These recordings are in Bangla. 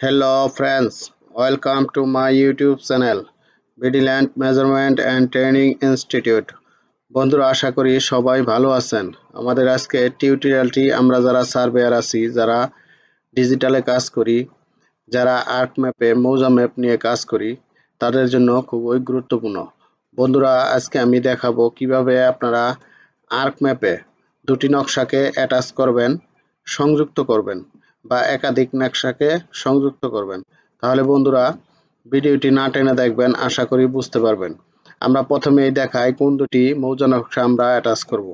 Hello friends, welcome to my YouTube channel Vigilant Measurement and Training Institute. বন্ধুরা আশা করি সবাই ভালো আছেন। আমাদের আজকে টিউটোরিয়ালটি আমরা যারা সার্ভেয়ার আছি যারা ডিজিটালে কাজ করি যারা আর্ট ম্যাপে মৌজা ম্যাপ নিয়ে কাজ করি তাদের জন্য খুবই গুরুত্বপূর্ণ। বন্ধুরা আজকে আমি দেখাবো কীভাবে আপনারা আর্ক ম্যাপে দুটি নকশাকে অ্যাটাচ করবেন সংযুক্ত করবেন। বা একাধিক নকশাকে সংযুক্ত করবেন। তাহলে বন্ধুরা, ভিডিওটি না টেনে দেখবেন, আশা করি বুঝতে পারবেন। আমরা প্রথমেই দেখাই কোন দুটি মৌজা নকশা আমরা অ্যাটাচ করব।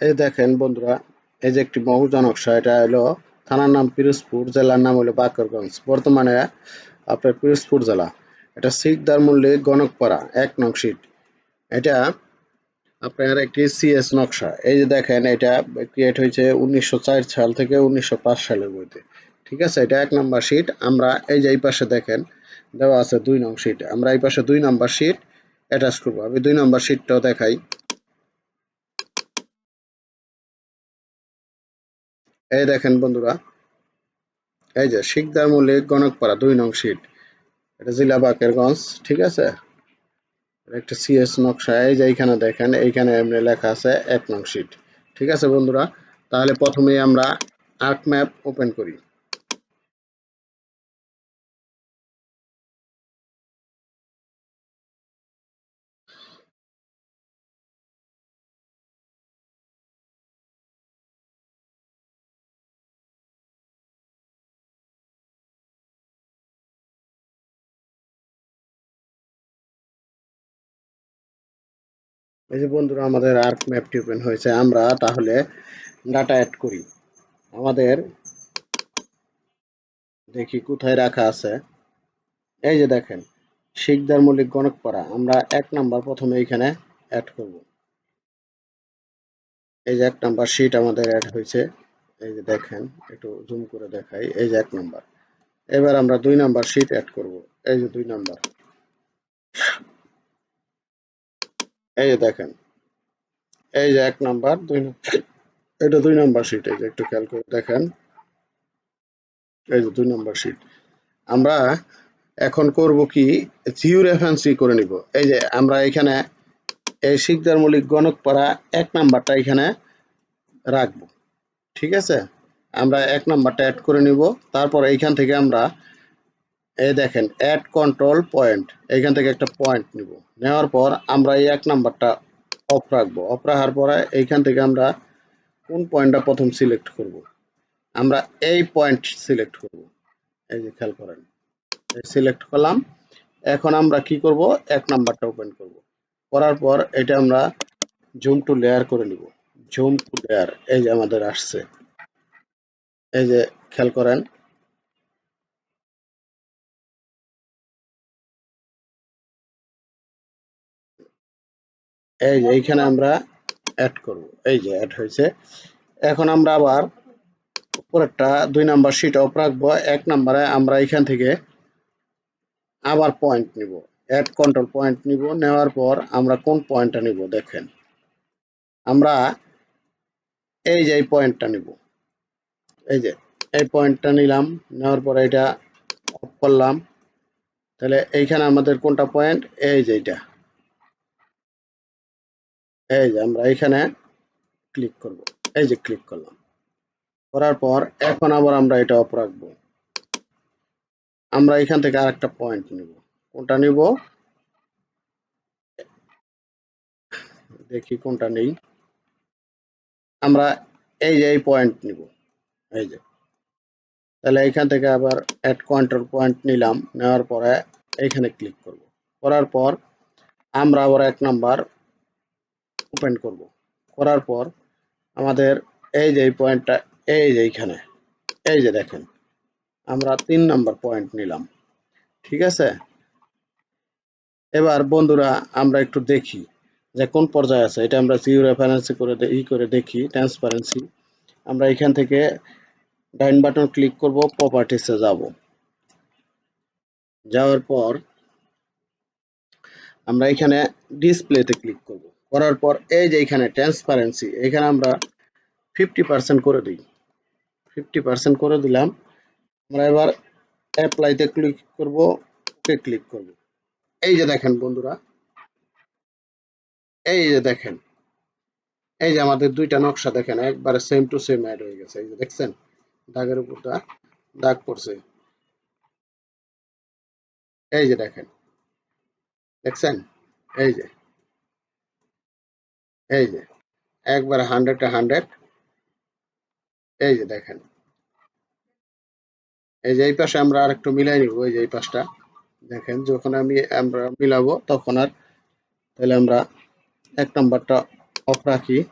এই দেখেন বন্ধুরা এই যে একটি মৌজা নকশা এটা হলো থানার নাম পিরোজপুর, জেলার নাম হলো বাকরগঞ্জ। বর্তমানে আপনার পিরোজপুর জেলা। এটা শিকদার মূল্যে গণকপাড়া, এক নং সিট। এটা আপনার একটি সিএস নকশা। এই যে দেখেন, এটা ক্রিয়েট হয়েছে উনিশশো চার সাল থেকে উনিশশো পাঁচ সালের মধ্যে। ঠিক আছে, এটা এক নম্বর সিট। আমরা এই যে এই পাশে দেখেন, দেওয়া আছে দুই নং সিট। আমরা এই পাশে দুই নম্বর সিট অ্যাটাচ করব। আমি দুই নম্বর সিটটাও দেখাই। এই দেখেন বন্ধুরা, এই যে শিকদার মল্লিক গণকপাড়া দুই নং সিট। এটা জিলা বাকেরগঞ্জ, ঠিক আছে? একটা সিএস নকশা, এই যে এইখানে দেখেন, এইখানে এমনি লেখা আছে এক নং সিট, ঠিক আছে বন্ধুরা? তাহলে প্রথমেই আমরা আর্ট ম্যাপ ওপেন করি। এই যে বন্ধুরা, আমাদের আর্ক ম্যাপটি ওপেন হয়েছে। আমরা তাহলে ডাটা অ্যাড করি। আমাদের দেখি কোথায় রাখা আছে। এই যে দেখেন, শিকদার মল্লিক গণকপাড়া। আমরা এক নাম্বার প্রথমে এইখানে অ্যাড করব। এই যে এক নাম্বার শিট আমাদের অ্যাড হয়েছে। এই যে দেখেন, একটু জুম করে দেখাই। এই যে এক নাম্বার। এবার আমরা দুই নাম্বার শিট অ্যাড করব। এই যে দুই নাম্বার। এই যে দেখেন, এই যে এক নাম্বার, দুই এটা দুই নাম্বার শিট এই যে একটু খেয়াল করে দেখেন, এই যে দুই নাম্বার শিট আমরা এখন করব কি জিও রেফারেন্সি করে নিব। এই যে আমরা এখানে এই শিকদার মৌলিক গণকপাড়া এক নাম্বারটা এখানে রাখব। ঠিক আছে? আমরা এক নাম্বারটা অ্যাড করে নিব। তারপর এইখান থেকে আমরা, এই দেখেন অ্যাড কন্ট্রোল পয়েন্ট এইখান থেকে একটা পয়েন্ট নিব। নেওয়ার পর আমরা এই এক নাম্বারটা অফ রাখব। অফ রাখার পরে এইখান থেকে আমরা কোন পয়েন্টটা প্রথম সিলেক্ট করব? আমরা এই পয়েন্ট সিলেক্ট করব। এই যে খেয়াল করেন সিলেক্ট করলাম। এখন আমরা কি করব? এক নাম্বারটা ওপেন করব। করার পর এটা আমরা জুম টু লেয়ার করে নিব। জুম টু লেয়ার এই যে আমাদের আসছে। এই যে খেয়াল করেন এই যে এইখানে আমরা অ্যাড করব। এই যে অ্যাড হয়েছে। এখন আমরা আবার উপরেরটা দুই নাম্বার শিট অফ রাখব। এক নাম্বারে আমরা এখান থেকে আবার পয়েন্ট নিব। অ্যাড কন্ট্রোল পয়েন্ট নিব। নেওয়ার পর আমরা কোন পয়েন্টটা নিব দেখেন। আমরা এই যে এই পয়েন্টটা নিব। এই যে এই পয়েন্টটা নিলাম। নেওয়ার পর এটা অফ করলাম। তাহলে এইখানে আমাদের কোনটা পয়েন্ট এই যে এইটা। এই যে আমরা এখানে ক্লিক করব। এই যে ক্লিক করলাম। করার পর এখন আবার আমরা এটা অফ রাখব। আমরা এখান থেকে আরেকটা পয়েন্ট নিব। কোনটা নিব? দেখি কোনটা নেই। আমরা এই যে এই পয়েন্ট নিব। এই যে। তাহলে এখান থেকে আবার অ্যাড কন্ট্রোল পয়েন্ট নিলাম। নেওয়ার পরে এইখানে ক্লিক করব। করার পর আমরা আবার এক নাম্বার ওপেন করব। করার পর আমাদের এই যে পয়েন্টটা, এই যে এইখানে, এই যে দেখেন, আমরা তিন নাম্বার পয়েন্ট নিলাম। ঠিক আছে? এবার বন্ধুরা, আমরা একটু দেখি যে কোন পর্যায়ে আছে। এটা আমরা জিও রেফারেন্সি করে ই করে দেখি ট্রান্সপারেন্সি আমরা এখান থেকে ডাইন বাটন ক্লিক করব প্রপার্টিসে যাব। যাওয়ার পর আমরা এখানে ডিসপ্লেতে ক্লিক করব। করার পর এই যে এখানে ট্রান্সপারেন্সি এখানে আমরা ফিফটি পার্সেন্ট করে দিই। ফিফটি পার্সেন্ট করে দিলাম। আমরা এবার অ্যাপ্লাইতে ক্লিক করব ওকে ক্লিক করব। এই যে দেখেন বন্ধুরা, এই যে দেখেন, এই যে আমাদের দুইটা নকশা দেখেন, একবারে সেম টু সেম অ্যাড হয়ে গেছে। এই যে দেখছেন, দাগের উপর দা দাগ পড়ছে। এই যে দেখেন, দেখছেন? এই যে এই যে, একবার হান্ড্রেড হান্ড্রেড এই যে দেখেন। এই যে এই পাশে আমরা আর একটু মিলাই নিব, এই যে এই পাশটা। দেখেন, যখন আমি, আমরা মিলাবো, তখন আর তাহলে আমরা এক নম্বরটা অফ রাখি।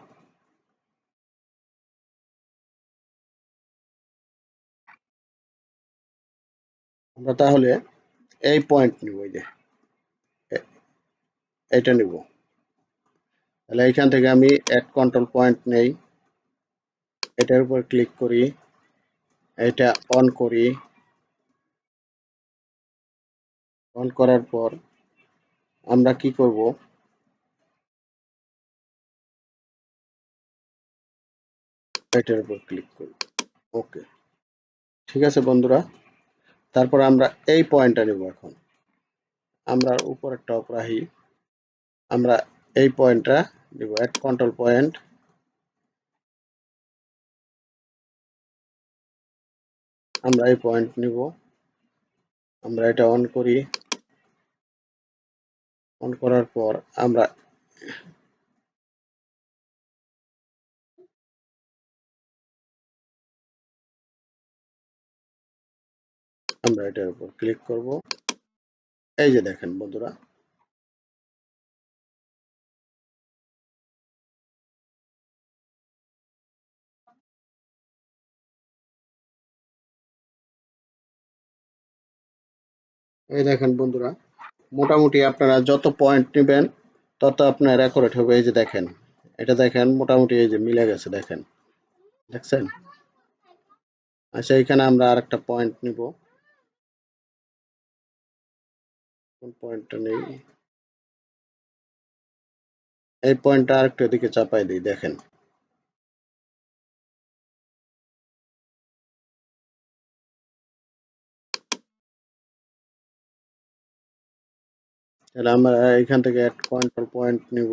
আমরা তাহলে এই পয়েন্ট নিব, এই যে। এ- এইটা নিব। তাহলে এইখান থেকে আমি অ্যাড কন্ট্রোল পয়েন্ট নেই। এটার উপর ক্লিক করি। এটা অন করি। অন করার পর আমরা কি করব? এটার উপর ক্লিক করি। ওকে ঠিক আছে বন্ধুরা। তারপর আমরা এই পয়েন্টটা নেব এখন। আমরা উপর একটা অপরাহী আমরা এই পয়েন্টটা নিব অ্যাড কন্ট্রোল পয়েন্ট আমরা এই পয়েন্ট নিব। আমরা এটা অন করি। অন করার পর আমরা আমরা এটার উপর ক্লিক করব। এই যে দেখেন বন্ধুরা এই দেখেন বন্ধুরা, মোটামুটি আপনারা যত পয়েন্ট নেবেন, তত আপনার অ্যাকুরেট হবে। এই যে দেখেন, এটা দেখেন, মোটামুটি এই যে মিলে গেছে, দেখেন। দেখছেন? আচ্ছা এখানে আমরা আরেকটা পয়েন্ট নিব। কোন পয়েন্টটা নেই? এই পয়েন্টটা আরেকটু এদিকে চাপাই দিই, দেখেন। তাহলে আমরা এখান থেকে এক কন্ট্রোল পয়েন্ট নিব।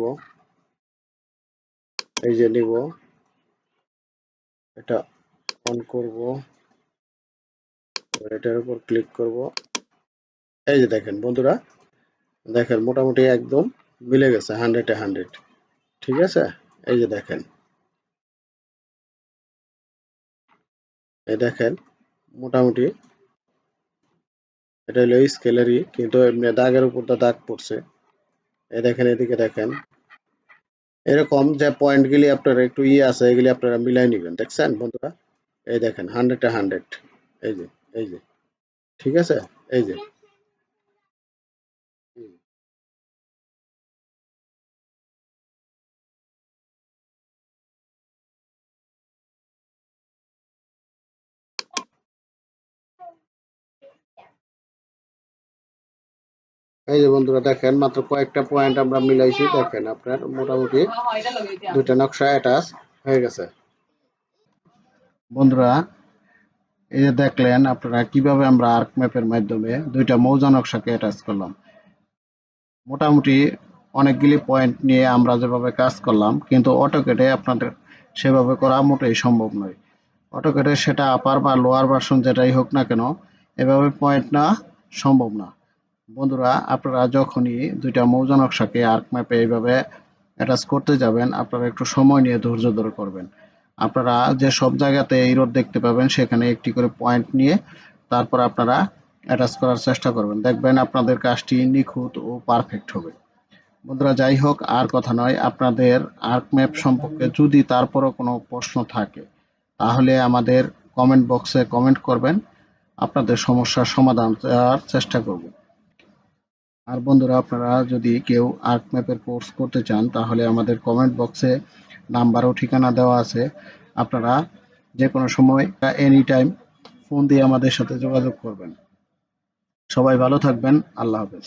এই যে নিব। এটা অন করব। এটার উপর ক্লিক করব। এই যে দেখেন বন্ধুরা, দেখেন মোটামুটি একদম মিলে গেছে হান্ড্রেডে হান্ড্রেড ঠিক আছে? এই যে দেখেন। এই দেখেন, মোটামুটি এটা হলো স্কেলারি কিন্তু এমনি দাগের উপর দাগ পড়ছে। এ দেখেন, এদিকে দেখেন। এরকম যে পয়েন্টগুলি আপনার একটু ইয়ে আছে, এগুলি আপনারা মিলাই নেবেন। দেখছেন বন্ধুরা? এই দেখেন হান্ড্রেড টা হান্ড্রেড এই যে এই যে। ঠিক আছে? এই যে। এই যে বন্ধুরা দেখেন, মাত্র কয়েকটা পয়েন্ট আমরা মিলাইছি, দেখেন আপনার মোটামুটি দুইটা নকশা অ্যাটাচ হয়ে গেছে। বন্ধুরা, এই যে দেখলেন আপনারা কীভাবে আমরা আর্ক ম্যাপের মাধ্যমে দুইটা মৌজা নকশাকে অ্যাটাচ করলাম। মোটামুটি অনেকগুলি পয়েন্ট নিয়ে আমরা যেভাবে কাজ করলাম, কিন্তু অটোকেটে আপনাদের সেভাবে করা মোটেই সম্ভব নয়। অটোকেটে সেটা আপার বা লোয়ার ভার্সন যেটাই হোক না কেন, এভাবে পয়েন্ট না সম্ভব না। বন্ধুরা, আপনারা যখনই দুইটা মৌজা নকশাকে আর্ক ম্যাপে এইভাবে অ্যাটাচ করতে যাবেন, আপনারা একটু সময় নিয়ে ধৈর্য ধরে করবেন। আপনারা যে সব জায়গাতে এই রোড দেখতে পাবেন, সেখানে একটি করে পয়েন্ট নিয়ে তারপর আপনারা অ্যাটাচ করার চেষ্টা করবেন। দেখবেন আপনাদের কাজটি নিখুঁত ও পারফেক্ট হবে। বন্ধুরা, যাই হোক, আর কথা নয়, আপনাদের আর্ক ম্যাপ সম্পর্কে যদি তারপরও কোনো প্রশ্ন থাকে, তাহলে আমাদের কমেন্ট বক্সে কমেন্ট করবেন। আপনাদের সমস্যার সমাধান চেষ্টা করব। আর বন্ধুরা, আপনারা যদি কেউ আর্ক ম্যাপের কোর্স করতে চান, তাহলে আমাদের কমেন্ট বক্সে নাম্বার ও ঠিকানা দেওয়া আছে। আপনারা যে কোনো সময় এনি টাইম ফোন দিয়ে আমাদের সাথে যোগাযোগ করবেন। সবাই ভালো থাকবেন। আল্লাহ হাফেজ।